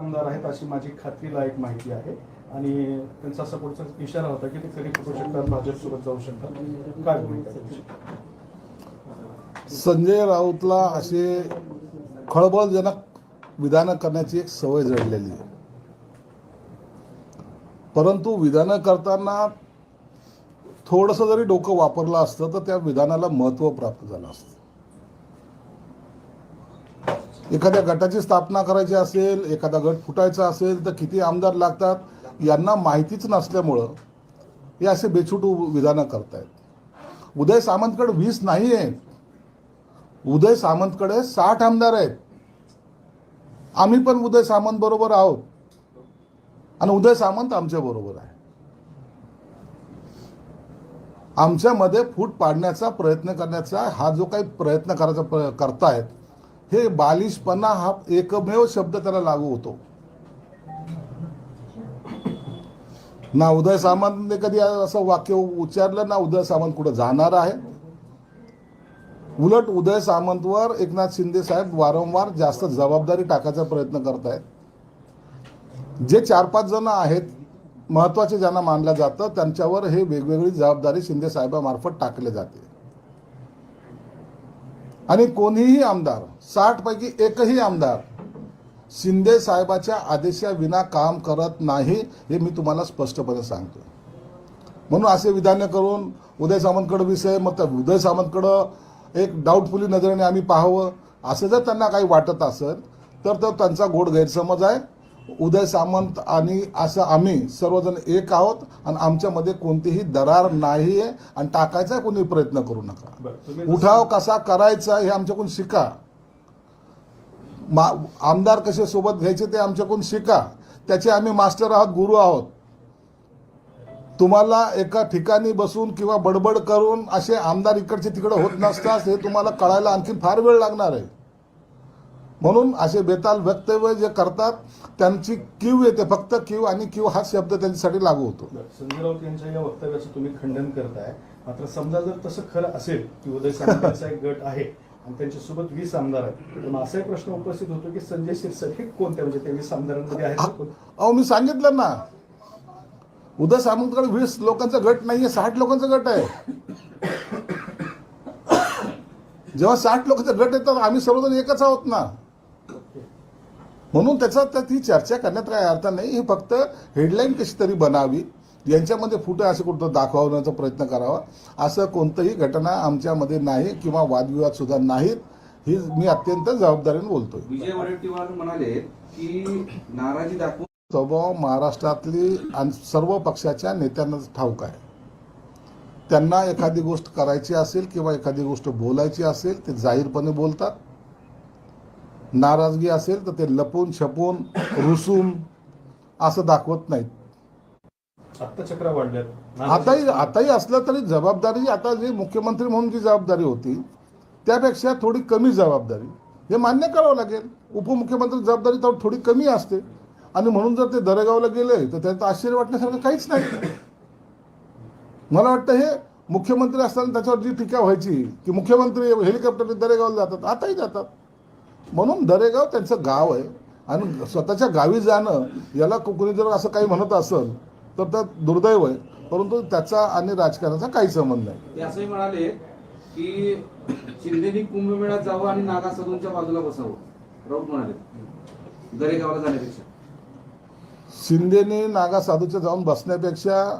आमदार आहेत अशी माझी खात्रीलायक माहिती आहे. आणि त्यांचा सपोर्टचा इशारा होता की ते कधी करू शकतात भाजपसोबत जाऊ शकतात. काय भूमिका संजय राऊतला असे खळबळजनक विधानं करण्याची एक सवय जडलेली आहे. परंतु विधानं करताना थोडंसं जरी डोकं वापरलं असतं तर त्या विधानाला महत्त्व प्राप्त झालं असतं. एखाद्या गटाची स्थापना करायची असेल एखादा गट फुटायचा असेल तर किती आमदार लागतात यांना माहितीच नसल्यामुळं हे असे बेछूट विधानं करतायत. उदय सामंतकडे वीस नाही आहेत उदय सामंतकडे साठ आमदार आहेत. आम्ही पण उदय सामंत बरोबर आहोत. आणि उदय सामंत आमच्या बरोबर आहे. आमच्यामध्ये फूट पाडण्याचा प्रयत्न करण्याचा हा जो काही प्रयत्न करायचा प्र- करतायत हे बालिशपणा हा एकमेव शब्द त्याला लागू होतो. ना उदय सामंतने कधी असं वाक्य उच्चारलं ना उदय सामंत कुठं जाणार आहे? उलट उदय सामंतवर एकनाथ शिंदे साहेब वारंवार जास्त जबाबदारी टाकायचा प्रयत्न करत आहेत जे चार पाच जण आहेत महत्त्वाचे ज्यांना मानलं जातं त्यांच्यावर हे वेगवेगळी जबाबदारी शिंदे साहेबामार्फत टाकले जाते. आणि कोणीही आमदार साठ पैकी एकही आमदार शिंदे साहेबाच्या आदेशाविना काम करत नाही हे मी तुम्हाला स्पष्टपणे सांगतो म्हणून असे विधान करून उदय सामंतकडं विषय मग त्या उदय सामंतकडं एक डाऊटफुली नजरेने आम्ही पाहावं. असं जर त्यांना काही वाटत असेल तर तो त्यांचा गोड गैरसमज आहे. उदय सामंत आणि असं आम्ही सर्वजण एक आहोत आणि आमच्यामध्ये कोणतीही दरार नाही आहे आणि टाकायचा कोणी प्रयत्न करू नका. उठाव कसा करायचा हे आमच्याकडून शिका. मा आमदार कसे सोबत घ्यायचे ते आमच्याकडून शिका. त्याचे आम्ही मास्टर आहोत गुरु आहोत. तुम्हाला एका ठिकाणी बसून किंवा बडबड करून असे आमदार इकडचे तिकडे होत नसतात हे तुम्हाला कळायला आणखी फार वेळ लागणार आहे. म्हणून असे बेताल वक्तव्य जे करतात त्यांची क्यू येते फक्त क्यू आणि क्यू हा शब्द त्यांच्यासाठी लागू होतो. संजय राऊत यांच्या या वक्तव्याचं तुम्ही खंडन करताय. मात्र समजा जर तसं खरं असेल की उदय सामंतांचा एक गट आहे आणि त्यांच्यासोबत वीस आमदार आहेत. पण असाही प्रश्न उपस्थित होतो की संजय शिरसाट हे कोणत्या म्हणजे ते वीस आमदारांमध्ये आहेत अहो मी सांगितलं ना. उदय सामंतकडे वीस लोकांचा गट नाहीये साठ लोकांचा गट आहे. जेव्हा साठ लोकांचा गट येतात आम्ही सर्वजण एकच आहोत ना. म्हणून त्याचा ती चर्चा करण्यात काही अर्थ नाही. ही फक्त हेडलाईन कशी तरी बनावी. यांच्यामध्ये फुटे असं कुठं दाखवण्याचा प्रयत्न करावा. असं कोणतंही घटना आमच्यामध्ये नाही किंवा वादविवाद सुद्धा नाहीत ही मी अत्यंत जबाबदारीने बोलतोय. विजय वडेट्टीवार म्हणाले की नाराजी दाखवून स्वभाव महाराष्ट्रातली आणि सर्व पक्षाच्या नेत्यांना ठाऊक आहे. त्यांना एखादी गोष्ट करायची असेल किंवा एखादी गोष्ट बोलायची असेल ते जाहीरपणे बोलतात. नाराजगी असेल तर ते लपून छपून रुसून असं दाखवत नाहीत. चक्रा वाढल्यात. आताही आताही असलं तरी जबाबदारी आता जी मुख्यमंत्री म्हणून जी जबाबदारी होती त्यापेक्षा थोडी कमी जबाबदारी. हे मान्य करावं लागेल. उपमुख्यमंत्री जबाबदारी तर थोडी कमी असते. आणि म्हणून जर ते दरेगावला गेले तर त्यात आश्चर्य वाटण्यासारखं काहीच नाही. मला वाटतं हे मुख्यमंत्री असताना त्याच्यावर जी टीका व्हायची की मुख्यमंत्री हेलिकॉप्टरने दरेगावला जातात आताही जातात. म्हणून दरेगाव त्यांचं गाव आहे. आणि स्वतःच्या गावी जाणं याला को- कोणी जर असं काही म्हणत असेल तर त्यात दुर्दैव आहे. परंतु त्याचा आणि राजकारणाचा काही संबंध नाही. ते असंही म्हणाले की शिंदेनी कुंभमेळ्यात जावं आणि नागा सदूंच्या बाजूला बसावं. राऊत म्हणाले. दरेगावला जाण्यापेक्षा. शिंदेने नागा साधूच्या जाऊन बसण्यापेक्षा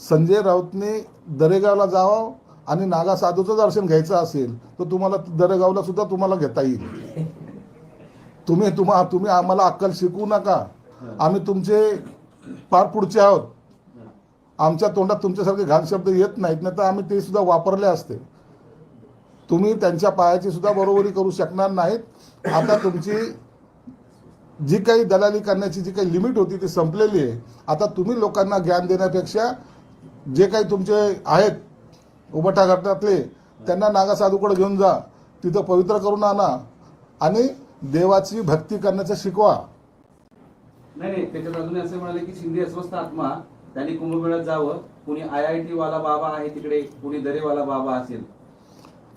संजय राऊतने दरेगावला जावं आणि नागा साधूचं दर्शन घ्यायचं असेल तर तुम्हाला दरेगावला सुद्धा तुम्हाला घेता येईल. तुम्ही तुम्हा तुम्ही आम्हाला अक्कल शिकवू नका. आम्ही तुमचे फार पुढचे आहोत. आमच्या तोंडात तुमच्यासारखे घाण शब्द येत नाहीत नाही तर आम्ही ते सुद्धा वापरले असते. तुम्ही त्यांच्या पायाची सुद्धा बरोबरी करू शकणार नाहीत. आता तुमची जी काही दलाली करण्याची जी काही लिमिट होती ती संपलेली आहे. आता तुम्ही लोकांना ज्ञान देण्यापेक्षा जे काही तुमचे आहेत उभटा घटनातले त्यांना नागासाधूकडे घेऊन जा. तिथं पवित्र करून आणा. आणि देवाची भक्ती करण्याचं शिकवा. नाही नाही त्याच्यात अजून असं म्हणाले की शिंदे अस्वस्थ आत्मा त्यांनी कुंभमेळ्यात जावं कुणी आय आय टी वाला बाबा आहे तिकडे कुणी दरेवाला बाबा असेल.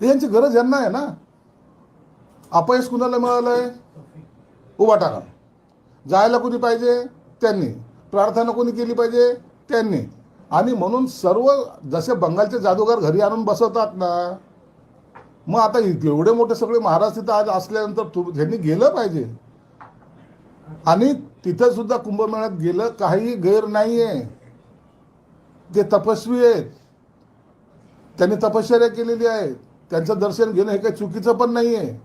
ते यांची गरज यांना आहे ना? अपयश कुणाला मिळालंय? उभा टाका जायला कुणी पाहिजे? त्यांनी. प्रार्थना कोणी केली पाहिजे? त्यांनी. आणि म्हणून सर्व जसे बंगालचे जादूगार घरी आणून बसवतात ना मग आता एवढे मोठे सगळे महाराज तिथं आज असल्यानंतर तू ह्यांनी गेलं पाहिजे. आणि तिथं सुद्धा कुंभमेळ्यात गेलं काही गैर नाही आहे ते तपस्वी आहेत. त्यांनी तपश्चर्या केलेली आहे. त्यांचं दर्शन घेणं हे काही चुकीचं पण नाही आहे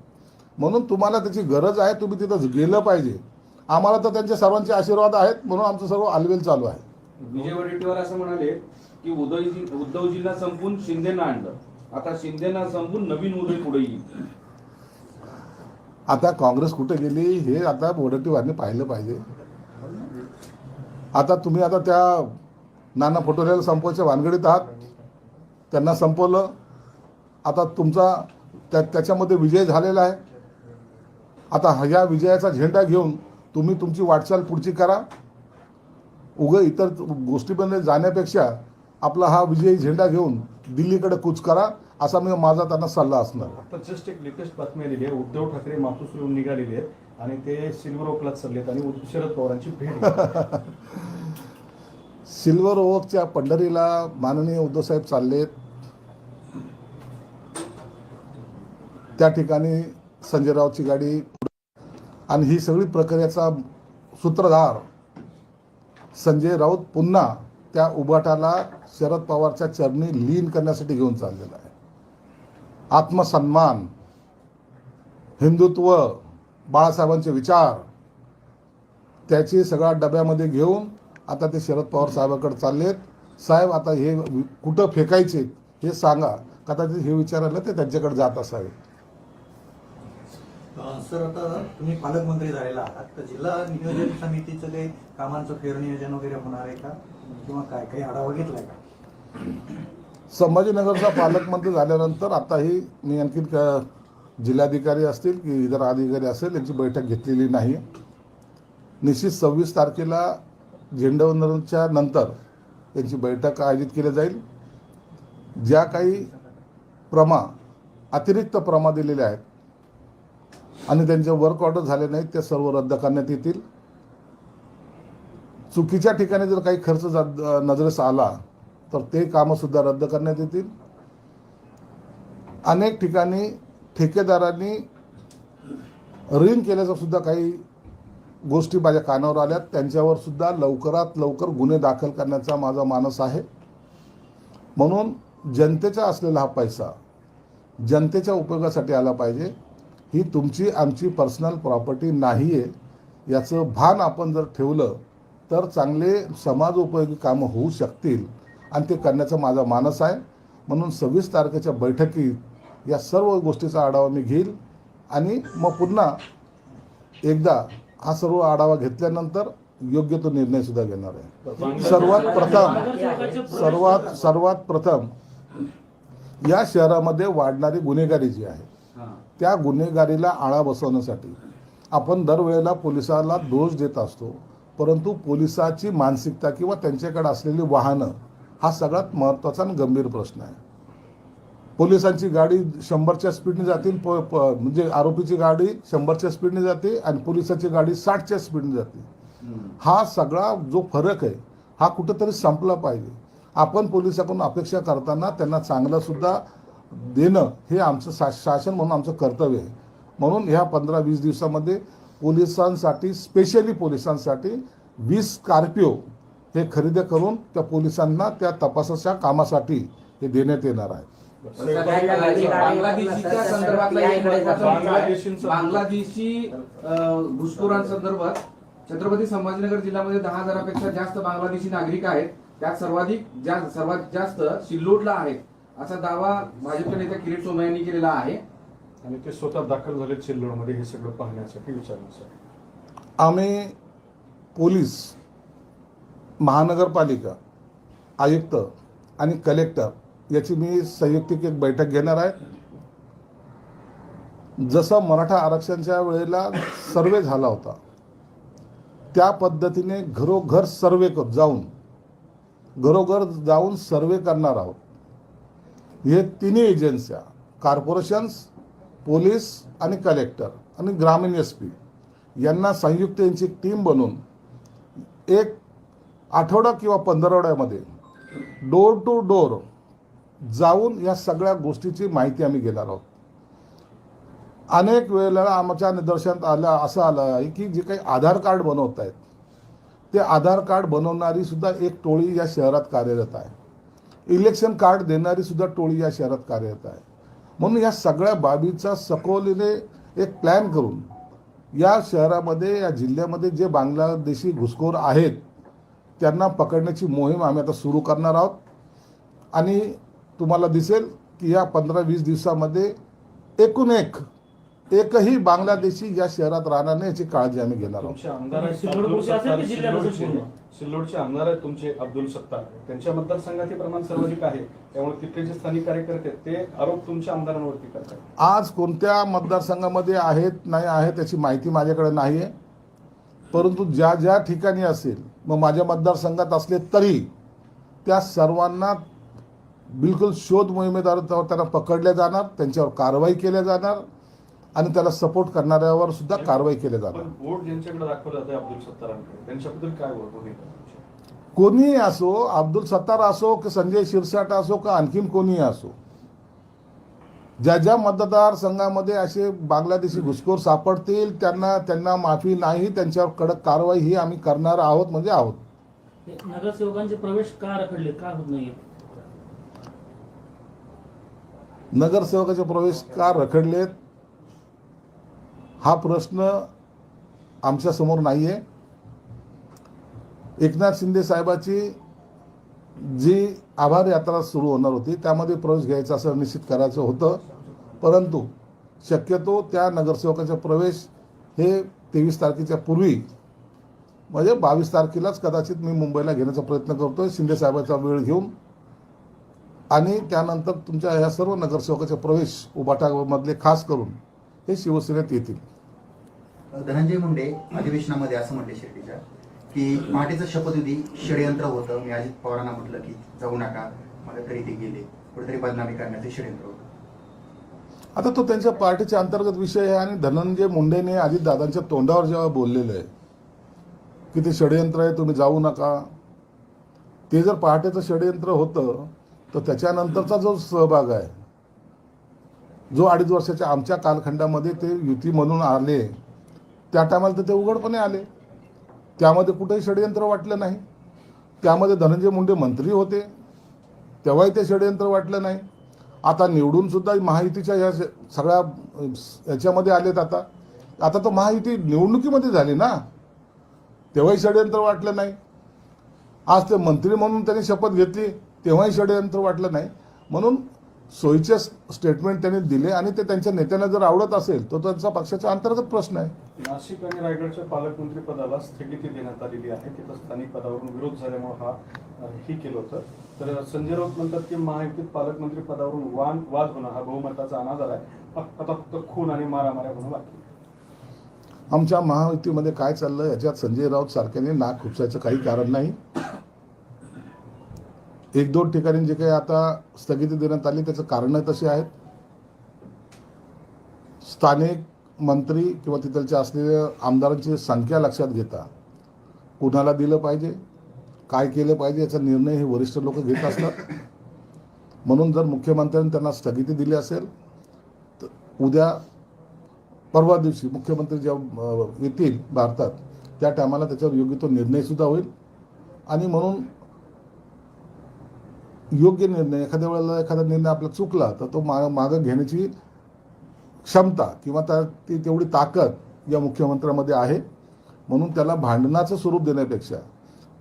म्हणून तुम्हाला त्याची गरज आहे तुम्ही तिथं गेलं पाहिजे. आम्हाला तर त्यांचे सर्वांचे आशीर्वाद आहेत म्हणून आमचं सर्व आलवेल चालू आहे. विजय वडेट्टीवार असं म्हणाले की उदयजी उद्धवजींना संपून शिंदेना आणलं. आता शिंदेना संपून नवीन उदय पुढे येईल. आता काँग्रेस कुठे गेली हे आता वडट्टीवारने पाहिलं पाहिजे. आता तुम्ही आता त्या नाना पटोलेला संपवायच्या वानगडीत आहात. त्यांना संपवलं. आता तुमचा त्या त्याच्यामध्ये विजय झालेला आहे. आता ह्या विजयाचा झेंडा घेऊन तुम्ही तुमची वाटचाल पुढची करा. उगं इतर गोष्टीमध्ये जाण्यापेक्षा आपला हा विजयी झेंडा घेऊन दिल्लीकडे कूच करा. असा मी माझा त्यांना सल्ला असणार. आता जस्ट एक लेटेस्ट बातमी आलेली आहे. उद्धव ठाकरे मातोश्रीहून निघालेले आहेत आणि ते सिल्वर ओकलात चाललेत आणि शरद पवारांची भेट. सिल्वर ओकच्या पंढरीला माननीय उद्धवसाहेब चाललेत. त्या ठिकाणी संजय रावची गाडी आणि ही सगळी प्रक्रियेचा सूत्रधार संजय राऊत पुन्हा त्या उभाटाला शरद पवारच्या चरणी लीन करण्यासाठी घेऊन चाललेला आहे. आत्मसन्मान हिंदुत्व बाळासाहेबांचे विचार त्याची सगळ्या डब्यामध्ये घेऊन आता ते शरद पवार साहेबाकडे चाललेत. साहेब आता हे कुठं फेकायचे हे सांगा. कदाचित हे विचारायला ते त्यांच्याकडे जात असावे. सर आता तुम्ही पालकमंत्री झालेला आहात. तर जिल्हा नियोजन समितीचं काही कामांचं फेरनियोजन वगैरे होणार आहे का? किंवा काय काही आढावा घेतलाय का? संभाजीनगरचा पालकमंत्री झाल्यानंतर आताही मी आणखी जिल्हाधिकारी असतील की इतर अधिकारी असेल यांची बैठक घेतलेली नाही. निश्चित सव्वीस तारखेला झेंडावंदनच्या नंतर यांची बैठक आयोजित केली जाईल. ज्या काही प्रमा अतिरिक्त प्रमा दिलेल्या आहेत आणि त्यांचे वर्क ऑर्डर झाले नाहीत ते सर्व रद्द करण्यात येतील. चुकीच्या ठिकाणी जर काही खर्च जा- नजरेस आला तर ते कामंसुद्धा रद्द करण्यात येतील. अनेक ठिकाणी ठेकेदारांनी ऋण केल्याचा सुद्धा काही गोष्टी माझ्या कानावर आल्यात. त्यांच्यावर सुद्धा लवकरात लवकर गुन्हे दाखल करण्याचा माझा मानस आहे. म्हणून जनतेचा असलेला हा पैसा जनतेच्या उपयोगासाठी आला पाहिजे. ही तुमची आमची पर्सनल प्रॉपर्टी नाही आहे याचं भान आपण जर ठेवलं तर चांगले समाज उपयोगी कामं होऊ शकतील. आणि ते करण्याचा माझा मानस आहे. म्हणून सव्वीस तारखेच्या बैठकीत या सर्व गोष्टीचा आढावा मी घेईल. आणि मग पुन्हा एकदा हा सर्व आढावा घेतल्यानंतर योग्य तो निर्णय सुद्धा घेणार आहे. सर्वात प्रथम सर्वात सर्वात प्रथम या शहरामध्ये वाढणारी गुन्हेगारी जी आहे त्या गुन्हेगारीला आळा बसवण्यासाठी आपण दरवेळेला पोलिसाला दोष देत असतो. परंतु पोलिसाची मानसिकता किंवा त्यांच्याकडे असलेली वाहनं हा सगळ्यात महत्त्वाचा आणि गंभीर प्रश्न आहे. पोलिसांची गाडी शंभरच्या स्पीडने जातील प प- म्हणजे आरोपीची गाडी शंभरच्या स्पीडने जाते आणि पोलिसाची गाडी साठच्या स्पीडने जाते. हा सगळा जो फरक आहे हा कुठंतरी संपला पाहिजे. आपण पोलिसाकडून अपेक्षा करताना त्यांना चांगलंसुद्धा देणं हे आमचं शा शासन म्हणून आमचं कर्तव्य आहे. म्हणून ह्या पंधरा वीस दिवसामध्ये पोलिसांसाठी स्पेशली पोलिसांसाठी वीस स्कॉर्पिओ हे खरेदी करून त्या पोलिसांना त्या तपासाच्या कामासाठी हे देण्यात येणार आहे. बांगलादेशीच्या. बांगलादेशींचा- बांगलादेशी घुसखोरांसंदर्भात छत्रपती संभाजीनगर जिल्ह्यामध्ये दहा हजारापेक्षा जास्त बांगलादेशी नागरिक आहेत. त्यात सर्वाधिक सर्वात जास्त सिल्लोडला आहेत असा दावा भाजपच्या नेत्या किरीट सोमय्या यांनी केलेला आहे. आणि ते स्वतः दाखल झाले चिल्लोडमध्ये हे सगळं पाहण्यासाठी विचारण्यासाठी. आम्ही पोलीस महानगरपालिका आयुक्त आणि कलेक्टर याची मी संयुक्तिक एक बैठक घेणार आहे. जसं मराठा आरक्षणच्या वेळेला सर्वे झाला होता त्या पद्धतीने घरोघर सर्वे कर जाऊन घरोघर जाऊन सर्वे करणार आहोत. हे तिन्ही एजन्स्या कॉर्पोरेशन्स पोलीस आणि कलेक्टर आणि ग्रामीण एस पी यांना संयुक्त यांची टीम बनवून एक आठवडा किंवा पंधरवड्यामध्ये डोर टू डोर जाऊन या सगळ्या गोष्टीची माहिती आम्ही घेणार आहोत. अनेक वेळेला आमच्या निदर्शनात आलं असं आलं आहे की जे काही आधार कार्ड बनवत आहेत ते आधार कार्ड बनवणारी सुद्धा एक टोळी या शहरात कार्यरत आहे. इलेक्शन कार्ड देणारी सुद्धा टोळी या शहरात कार्यरत आहे. म्हणून या सगळ्या बाबीचा सखोलीने एक प्लॅन करून या शहरामध्ये या जिल्ह्यामध्ये जे बांगलादेशी घुसखोर आहेत त्यांना पकडण्याची मोहीम आम्ही आता सुरू करणार आहोत. आणि तुम्हाला दिसेल की या पंधरा वीस दिवसामध्ये एकूण एक एकही बांगलादेशी या शहरात राहणार नाही याची काळजी आम्ही घेणार आहोत. सिल्लोडचे आमदार आहेत तुमचे अब्दुल सत्तार. त्यांच्या मतदारसंघात हे प्रमाण सर्वाधिक आहे. त्यामुळे तिथले जे स्थानिक कार्यकर्ते ते आरोप तुमच्या आमदारांवरती करतात. आज कोणत्या मतदारसंघामध्ये आहेत नाही आहेत त्याची माहिती माझ्याकडे नाही आहे परंतु ज्या ज्या ठिकाणी असेल मग माझ्या मतदारसंघात असले तरी त्या सर्वांना बिलकुल शोध मोहिमेद्वारे त्या- त्यांना पकडल्या जाणार त्यांच्यावर कारवाई केल्या जाणार आणि त्याला सपोर्ट करणाऱ्यावर सुद्धा कारवाई केल्या जाणार? कोणीही असो अब्दुल सत्तार असो की संजय शिरसाट असो का आणखीन कोणीही असो ज्या ज्या मतदारसंघामध्ये असे बांगलादेशी घुसखोर सापडतील त्यांना त्यांना माफी नाही त्यांच्यावर कडक कारवाई ही आम्ही करणार आहोत म्हणजे आहोत. नगरसेवकांचे प्रवेश का रखडले? का होत नाहीये? नगरसेवकाचे प्रवेश का रखडलेत? हा प्रश्न आमच्यासमोर नाही आहे एकनाथ शिंदे साहेबाची जी आभार यात्रा सुरू होणार होती. त्यामध्ये प्रवेश घ्यायचा असं निश्चित करायचं होतं. परंतु शक्यतो त्या नगरसेवकाचा प्रवेश हे तेवीस तारखेच्या पूर्वी म्हणजे बावीस तारखेलाच कदाचित मी मुंबईला घेण्याचा प्रयत्न करतोय. शिंदे साहेबांचा वेळ घेऊन. आणि त्यानंतर तुमच्या ह्या सर्व नगरसेवकाचे प्रवेश उबाटामधले खास करून हे शिवसेनेत येतील. धनंजय मुंडे अधिवेशनामध्ये असं म्हटले शेट्टीच्या की पहाटेचं शपथविधी षडयंत्र होतं. मी अजित पवारांना म्हटलं की जाऊ नका मला तरी ते गेले. कुठेतरी बदनामी करण्याचं षडयंत्र होतं. आता तो त्यांच्या पार्टीच्या अंतर्गत विषय आहे आणि धनंजय मुंडेने अजितदादांच्या तोंडावर जेव्हा बोललेलं आहे की ते षडयंत्र आहे तुम्ही जाऊ नका. ते जर पहाटेचं षडयंत्र होतं तर त्याच्यानंतरचा जो सहभाग आहे जो अडीच वर्षाच्या आमच्या कालखंडामध्ये ते युती म्हणून आले त्या टायमाला तर ते उघडपणे आले. त्यामध्ये कुठेही षडयंत्र वाटलं नाही. त्यामध्ये धनंजय मुंडे मंत्री होते. तेव्हाही ते षडयंत्र वाटलं नाही. आता निवडून सुद्धा महायुतीच्या या स- सगळ्या अ, याच्यामध्ये आलेत आता. आता तर महायुती निवडणुकीमध्ये झाली ना. तेव्हाही षडयंत्र वाटलं नाही. आज ते मंत्री म्हणून त्यांनी शपथ घेतली तेव्हाही षडयंत्र वाटलं नाही. म्हणून सोयीचे स्टेटमेंट त्यांनी दिले आणि ते त्यांच्या नेत्यांना जर आवडत असेल तर त्यांचा पक्षाचा अंतर्गत प्रश्न आहे. नाशिक आणि रायगडच्या पालकमंत्री पदाला स्थगिती देण्यात आलेली आहे. तिथं स्थानिक पदावरून विरोध झाल्यामुळे हा ही केलं होतं. तर संजय राऊत म्हणतात की महायुतीत पालकमंत्री पदावरून वाद वाद होणं हा बहुमताचा अनादर आहे. फक्त- आता फक्त खून आणि मारामाऱ्या होणं बाकी. आमच्या महायुतीमध्ये काय चाललं याच्यात संजय राऊत सारख्याने नाक खुपसायचं काही कारण नाही. एक दोन ठिकाणी जे काही आता स्थगिती देण्यात आली त्याचं कारण तशी आहेत. स्थानिक मंत्री किंवा तिथलच्या असलेल्या आमदारांची संख्या लक्षात घेता कुणाला दिलं पाहिजे काय केलं पाहिजे याचा निर्णय हे वरिष्ठ लोक घेत असतात. म्हणून जर मुख्यमंत्र्यांनी त्यांना स्थगिती दिली असेल तर उद्या परवा दिवशी मुख्यमंत्री जेव्हा येतील भारतात त्या टायमाला त्याच्यावर योग्य तो निर्णयसुद्धा होईल. आणि म्हणून योग्य निर्णय एखाद्या वेळेला एखादा निर्णय आपला चुकला तर तो मा मागं घेण्याची क्षमता किंवा त्या ती तेवढी ताकद या मुख्यमंत्र्यामध्ये आहे. म्हणून त्याला भांडणाचं स्वरूप देण्यापेक्षा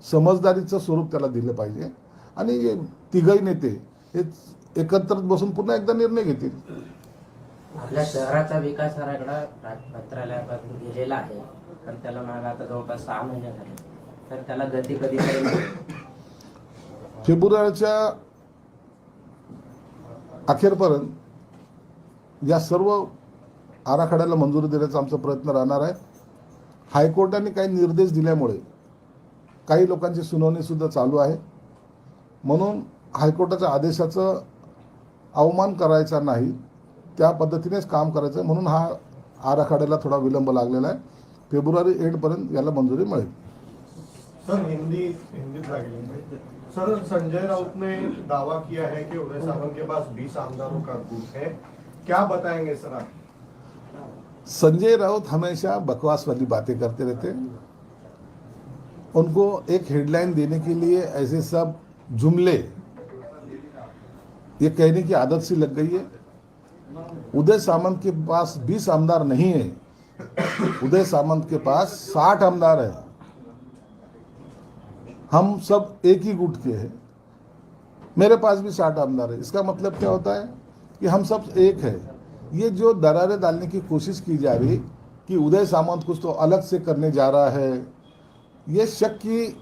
समजदारीचं स्वरूप त्याला दिलं पाहिजे. आणि हे तिघही नेते हे एकत्र बसून पुन्हा एकदा निर्णय घेतील. आपल्या शहराचा विकास हा मंत्रालयापासून गेलेला आहे. तर त्याला मागे आता जवळपास सहा महिने झाले. तर त्याला गती कधी फेब्रुवारीच्या अखेरपर्यंत या सर्व आराखड्याला मंजुरी देण्याचा आमचा प्रयत्न राहणार आहे. हायकोर्टाने काही निर्देश दिल्यामुळे काही लोकांची सुनावणीसुद्धा चालू आहे. म्हणून हायकोर्टाच्या आदेशाचं अवमान करायचा नाही त्या पद्धतीनेच काम करायचं आहे. म्हणून हा आराखड्याला थोडा विलंब लागलेला आहे. फेब्रुवारी एंडपर्यंत याला मंजुरी मिळेल. सर हिंदी हिंदी सर, संजय राउत ने दावा किया है कि उदय सामंत के पास 20 आमदारों का गुट है। क्या बताएँगे सर आप? संजय राउत हमेशा बकवास वाली बातें करते रहते हैं। उनको एक हेडलाइन देने के लिए ऐसे सब जुमले, ये कहने की आदत सी लग गई है। उदय सामंत के पास 20 आमदार नहीं है। उदय सामंत के पास 60 आमदार है। हम सब एक ही गुट के हैं। मेरे पास भी 60 आमदार है। इसका मतलब क्या होता है कि हम सब एक है। ये जो दरारें डालने की कोशिश की जा रही, कि उदय सामंत कुछ तो अलग से करने जा रहा है, ये शक की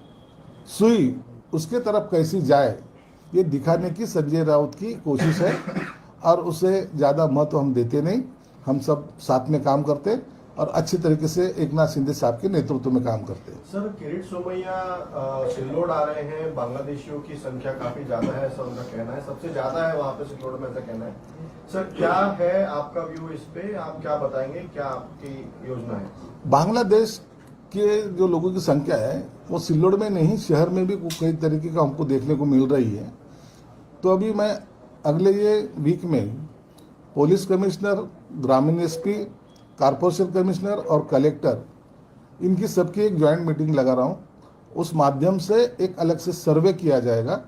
सुई उसके तरफ़ कैसी जाए, ये दिखाने की संजय राउत की कोशिश है, और उसे ज़्यादा महत्व हम देते नहीं। हम सब साथ में काम करते और अच्छी तरीके से एक नाथ शिंदे साहब के नेतृत्व में काम करते हैं। सर किरीट सोमैया सिल्लोड आ रहे हैं। बांग्लादेशियों की संख्या काफ़ी ज़्यादा है ऐसा उनका कहना है। सबसे ज़्यादा है वहाँ पे सिल्लोड में ऐसा कहना है। सर क्या है आपका व्यू इस पे? आप क्या बताएँगे? क्या आपकी योजना है? बांग्लादेश के जो लोगों की संख्या है वो सिल्लोड में नहीं शहर में भी कई तरीके का हमको देखने को मिल रही है। तो अभी मैं अगले ये वीक में पुलिस कमिश्नर ग्रामीण एसपी कारपोरेशन कमिश्नर और कलेक्टर, इनकी सबकी एक ज्वाइंट मीटिंग लगा रहा हूँ। उस माध्यम से एक अलग से सर्वे किया जाएगा।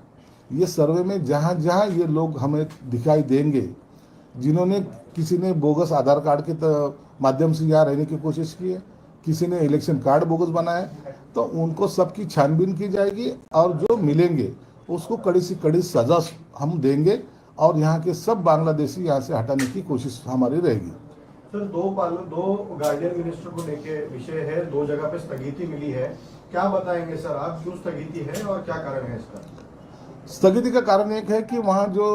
ये सर्वे में जहाँ जहाँ ये लोग हमें दिखाई देंगे, जिन्होंने किसी ने बोगस आधार कार्ड के माध्यम से यहाँ रहने की कोशिश की है, किसी ने इलेक्शन कार्ड बोगस बनाया तो उनको सबकी छानबीन की जाएगी और जो मिलेंगे, उसको कड़ी से कड़ी सजा हम देंगे और यहाँ के सब बांग्लादेशी यहाँ से हटाने की कोशिश हमारी रहेगी। सर दो पाल दो गार्डियन मिनिस्टर को लेके विषय है दो जगह पे स्थगिति मिली है। क्या बताएँगे सर आप क्यों स्थगिति है और क्या कारण है इसका? स्थगिति का कारण एक है कि वहाँ जो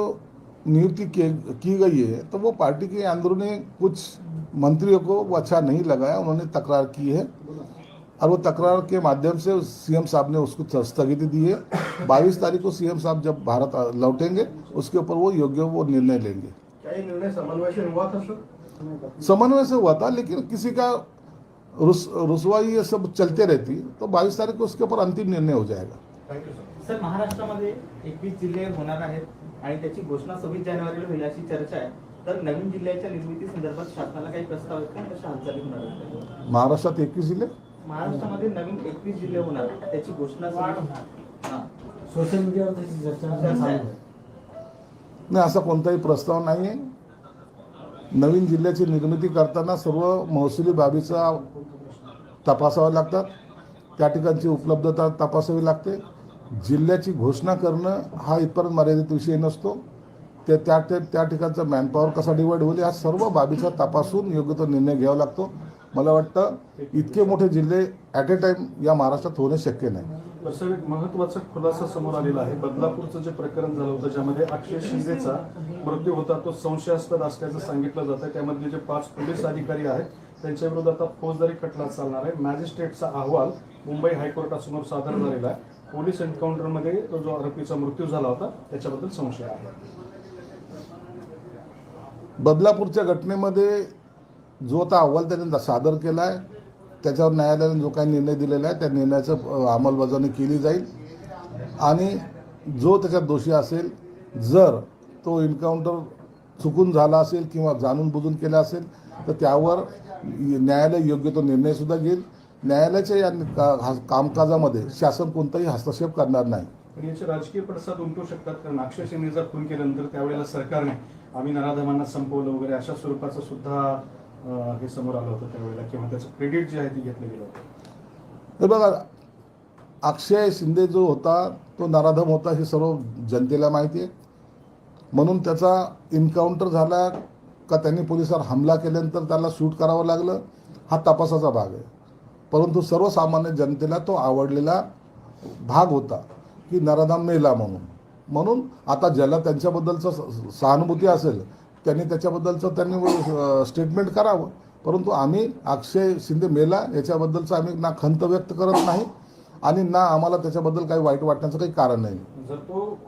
नियुक्ति की की गई है तो वो पार्टी के अंदरूनी कुछ मंत्रियों को वो अच्छा नहीं लगाया उन्होंने तकरार की है। और वो तकरार के माध्यम से सीएम साहब ने उसको स्थगिति दी है। बाईस तारीख को सीएम साहब जब भारत लौटेंगे उसके ऊपर वो योग्य वो निर्णय लेंगे। क्या ये निर्णय समन्वय से हुआ था सर? समन्वय से हुआ था लेकिन किसी का रुस रुसवाई ये सब चलते रहती तो बाईस तारीख को उसके ऊपर अंतिम निर्णय हो जाएगा। सर सर महाराष्ट्रामध्ये एकवीस जिल्हे होणार आहेत आणि त्याची घोषणा सव्वीस जानेवारीला होईल अशी चर्चा आहे. तर नवीन जिल्ह्याच्या निर्मिती संदर्भात शासनाला काही प्रस्ताव आहेत का? कशा हालचाली होणार आहेत? महाराष्ट्रात एकवीस जिल्हे? महाराष्ट्रामध्ये नवीन एकवीस जिल्हे होणार त्याची घोषणा हा. सोशल मीडियावर त्याची चर्चा चालू आहे. नाही असा कोणताही प्रस्ताव नाही आहे नवीन जिल्ह्याची निर्मिती करताना सर्व महसुली बाबीचा तपासाव्या लागतात. त्या ठिकाणची उपलब्धता तपासावी लागते. जिल्ह्याची घोषणा करणं हा इथपर्यंत मर्यादित विषय नसतो. ते त्या त्या त्या ठिकाणचा मॅनपॉवर कसा डिवाइड होईल या सर्व बाबीचा तपासून योग्य तो निर्णय घ्यावा लागतो. मला वाटतं इतके मोठे जिल्हे ॲट ए टाईम या महाराष्ट्रात होणे शक्य नाही. सर एक महत्त्वाचा खुलासा समोर आलेला आहे. बदलापूरचं जे प्रकरण झालं होतं ज्यामध्ये अक्षय शिंदेचा मृत्यू होता तो संशयास्पद असल्याचं सांगितलं जातं. त्यामधले जे पाच पोलीस अधिकारी आहेत त्यांच्या विरोधात आता फौजदारी खटला चालणार आहे. मॅजिस्ट्रेटचा अहवाल मुंबई हायकोर्टासमोर सादर झालेला आहे. पोलीस एन्काउंटरमध्ये तो जो आरोपीचा मृत्यू झाला होता त्याच्याबद्दल संशय आहे. बदलापूरच्या घटनेमध्ये जो आता अहवाल त्यांनी सादर केला आहे त्याच्यावर न्यायालयाने जो काही निर्णय दिलेला आहे त्या निर्णयाचं अंमलबजावणी केली जाईल. आणि जो त्याच्यात दोषी असेल जर तो एन्काउंटर चुकून झाला असेल किंवा जाणून बुजून केला असेल तर त्यावर न्यायालय योग्य तो निर्णयसुद्धा घेईल. न्यायालयाच्या या का- हा- कामकाजामध्ये शासन कोणताही हस्तक्षेप करणार नाही. पण याचे राजकीय पडसाद उमटू शकतात कारण अक्षय सेनेचा खून केल्यानंतर त्यावेळेला सरकारने आम्ही नराधमांना संपवलं वगैरे अशा स्वरूपाचा सुद्धा हे समोर आलं होतं त्यावेळेला किंवा त्याचं क्रेडिट जे आहे ते घेतलं गेलं होतं. तर बघा अक्षय शिंदे जो होता तो नराधम होता हे सर्व जनतेला माहिती आहे. म्हणून त्याचा इन्काउंटर झाला का त्यांनी पोलिसांवर हमला केल्यानंतर त्याला शूट करावं लागलं हा तपासाचा भाग आहे. परंतु सर्वसामान्य जनतेला तो आवडलेला भाग होता की नराधम मेला म्हणून. म्हणून आता ज्याला त्यांच्याबद्दलचं स- सहानुभूती असेल त्यांनी त्याच्याबद्दलचं त्यांनी स्टेटमेंट करावं. परंतु आम्ही अक्षय शिंदे मेला याच्याबद्दलचं आम्ही ना खंत व्यक्त करत नाही आणि ना आम्हाला त्याच्याबद्दल काही वाईट वाटण्याचं काही कारण नाही. जर तो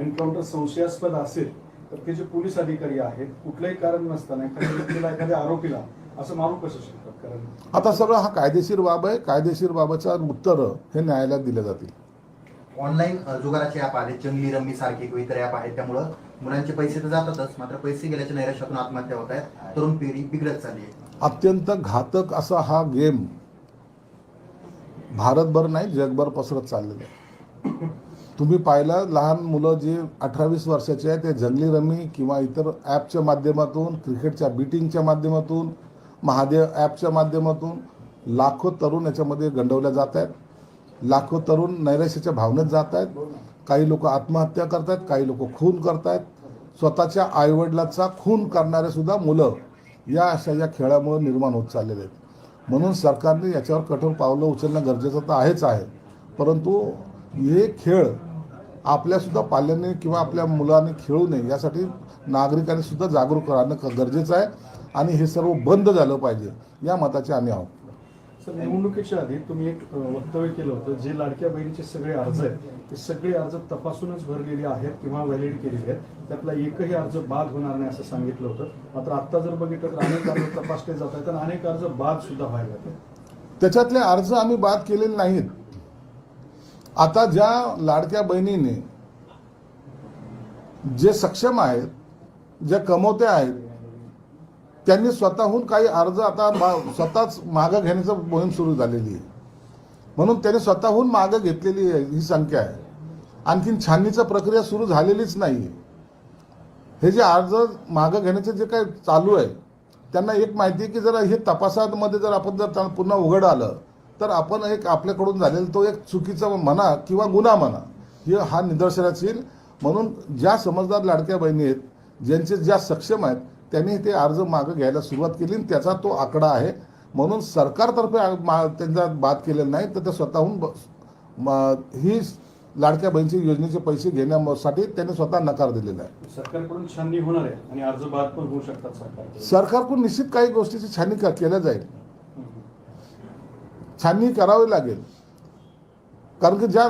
एन्काउंटर संशयास्पद असेल तर ते जे पोलीस अधिकारी आहेत कुठलंही कारण नसताना एखाद्या व्यक्तीला एखाद्या आरोपीला असं मारू कसं शकतात? कारण आता सगळं हा कायदेशीर बाब आहे. कायदेशीर बाबाच्या उत्तर हे न्यायालयात दिले जातील. ऑनलाईन जुगाराचे ॲप आहेत जंगली रम्मी सारखे इतर ॲप आहेत त्यामुळं मुलांचे पैसे तर जातातच मात्र पैसे गेल्याच्या नैराश्यातून आत्महत्या होत आहेत. तरुण पिढी बिघडत चालली आहे. अत्यंत घातक असा हा गेम भारतभर नाही जगभर पसरत चाललेला आहे. तुम्ही पाहिलं लहान मुलं जे अठरा वीस वर्षाचे आहे ते जंगली रमी किंवा इतर ॲपच्या माध्यमातून क्रिकेटच्या बिटिंगच्या माध्यमातून महादेव ॲपच्या माध्यमातून लाखो तरुण याच्यामध्ये गंडवल्या जात आहेत. लाखो तरुण नैराश्याच्या भावनेत जात आहेत. काही लोक आत्महत्या करत आहेत काही लोक खून करत आहेत स्वतःच्या आईवडिलाचा खून करणारे सुद्धा मुलं या अशा या खेळामुळे निर्माण होत चाललेले आहेत. म्हणून सरकारने याच्यावर कठोर पावलं उचलणं गरजेचं तर आहेच आहे. परंतु हे खेळ आपल्यासुद्धा पाल्याने किंवा आपल्या मुलांनी खेळू नये यासाठी नागरिकांनी सुद्धा जागरूक राहणं गरजेचं आहे. आणि हे सर्व बंद झालं पाहिजे या मताचे आम्ही आहोत. सर निवडणुकीच्या आधी तुम्ही एक वक्तव्य केलं होतं जे लाडक्या बहिणीचे सगळे अर्ज आहेत ते सगळे अर्ज तपासूनच भरलेले आहेत किंवा व्हॅलिड केलेले आहेत. त्यातला एकही अर्ज बाद होणार नाही असं सांगितलं होतं. मात्र आता जर बघितलं तर अनेक अर्ज तपासले जात आहेत आणि अनेक अर्ज बाद सुद्धा व्हायला आहेत. त्याच्यातले अर्ज आम्ही बाद केलेले नाहीत. आता ज्या लाडक्या बहिणीने जे सक्षम आहेत जे कमवते आहेत त्यांनी स्वतःहून काही अर्ज आता मा- स्वतःच मागं घेण्याचं मोहीम सुरू झालेली आहे. म्हणून त्यांनी स्वतःहून मागं घेतलेली आहे ही संख्या आहे. आणखीन छाननीचं प्रक्रिया सुरू झालेलीच नाही आहे हे जे अर्ज मागं घेण्याचे जे काही चालू आहे त्यांना एक माहिती आहे की जर हे तपासामध्ये जर आपण जर त्यांना पुन्हा उघड आलं तर आपण एक आपल्याकडून झालेला तो एक चुकीचा म्हणा किंवा गुन्हा म्हणा हे हा निदर्शनास येईल. म्हणून ज्या समजदार लाडक्या बहिणी आहेत ज्यांचे ज्या सक्षम आहेत त्यांनी ते अर्ज मागं घ्यायला सुरुवात केली आणि त्याचा तो आकडा आहे. म्हणून सरकारतर्फे त्यांचा बाद केलेला नाही तर ते स्वतःहून ही लाडक्या बहिणीची योजनेचे पैसे घेण्यासाठी त्यांनी स्वतः नकार दिलेला आहे. सरकारकडून छाननी होणार आहे आणि अर्ज बाद पण होऊ शकतात सरकार सरकारकडून निश्चित काही गोष्टीची छाननी केल्या जाईल. छाननी करावी लागेल. कारण की ज्या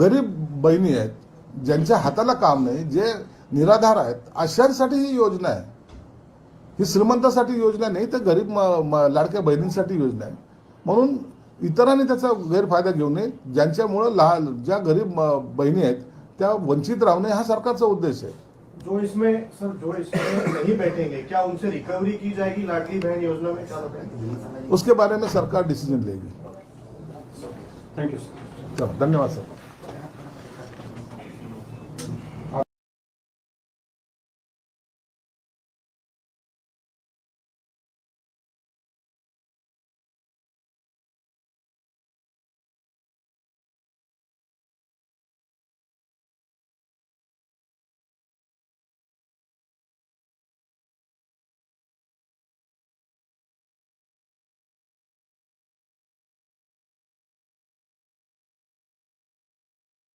गरीब बहिणी आहेत ज्यांच्या हाताला काम नाही जे निराधार आहेत. अशांसाठी ही योजना आहे. ही श्रीमंतासाठी योजना नाही तर गरीब लाडक्या बहिणींसाठी योजना आहे. म्हणून इतरांनी त्याचा गैरफायदा घेऊ नये. ज्यांच्यामुळं लहान ज्या गरीब बहिणी आहेत त्या वंचित राहू नये हा सरकारचा उद्देश आहे. जो इसमें सर जो इसमें नहीं बैठेंगे क्या उनसे रिकवरी की जाएगी लाडली बहन योजना में? क्या उसके बारे में सरकार डिसीजन लेगी। थँक्यू सर चलो धन्यवाद सर।